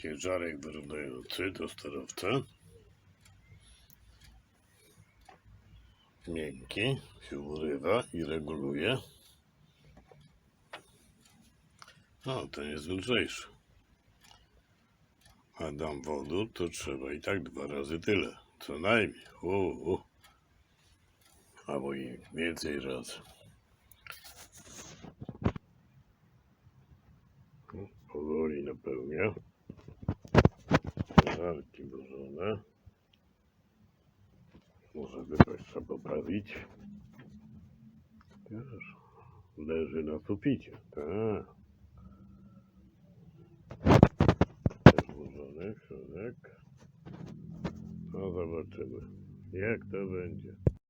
Ciężarek wyrównujący do sterowca. Miękki, się urywa i reguluje. O, ten jest lżejszy. A dam wodór, to trzeba i tak dwa razy tyle. Co najmniej. U, u. Albo i więcej razy. Powoli napełnia. Ciężarki włożone. Może wypaść trzeba poprawić. Też leży na suficie. Tak. Też włożony środek. No zobaczymy, jak to będzie.